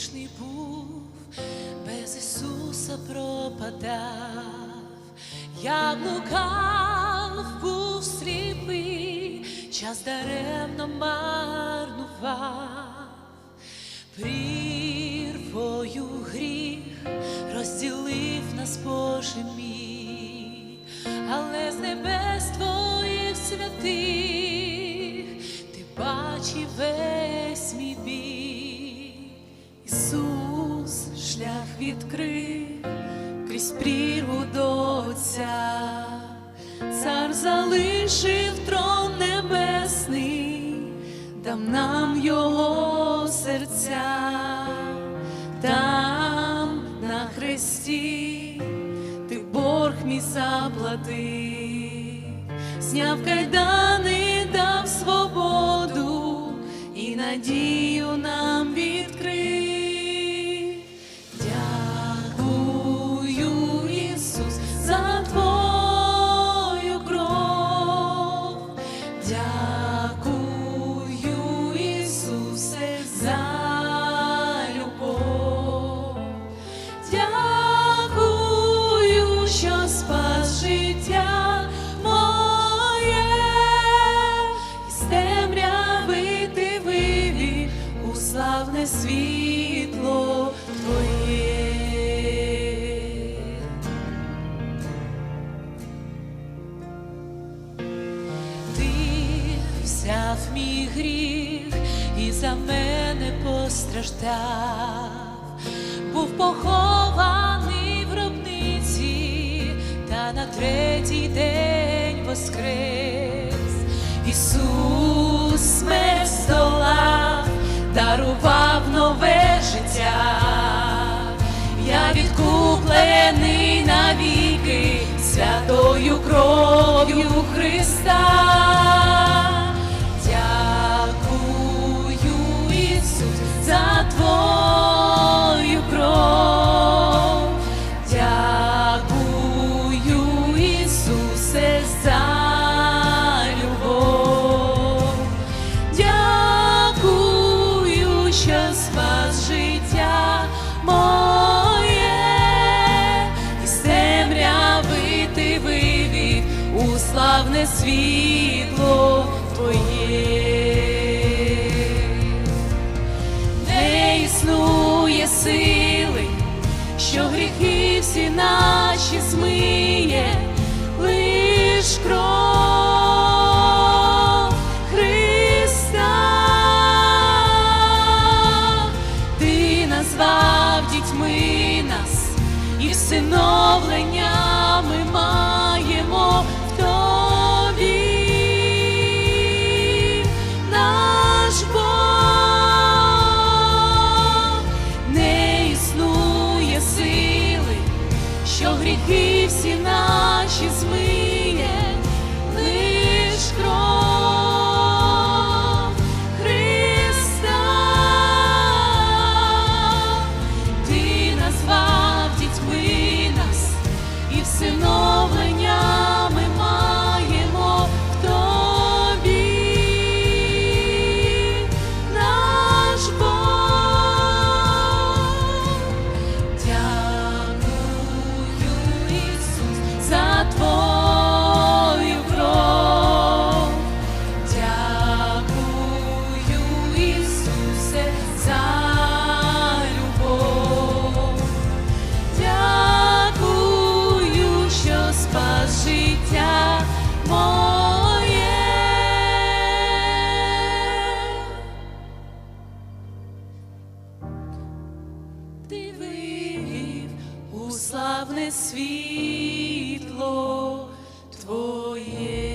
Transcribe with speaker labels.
Speaker 1: грішний був, без Ісуса пропадав, я блукав, був сліпий, час даремно марнував, прірвою гріх розділив нас Боже мій, але з небес твоїх святих ти бачив весь мій біль. Відкрив крізь прірву до Отця, цар залишив трон небесний, дав нам його серця, там на хресті ти борг мій заплатив, зняв кайдани, дав свободу і надію нам відкрив. Світло Твоє. Ти взяв мій гріх і за мене постраждав, був похований в гробниці, та на третій день воскрес. Ісус дарував кров'ю Христа. Славне світло Твоє. Не існує сили, що гріхи всі наші змиє, лиш кров Христа. Ти назвав дітьми нас, і всиновлення гріхи всі наші змиє, славне світло Твоє.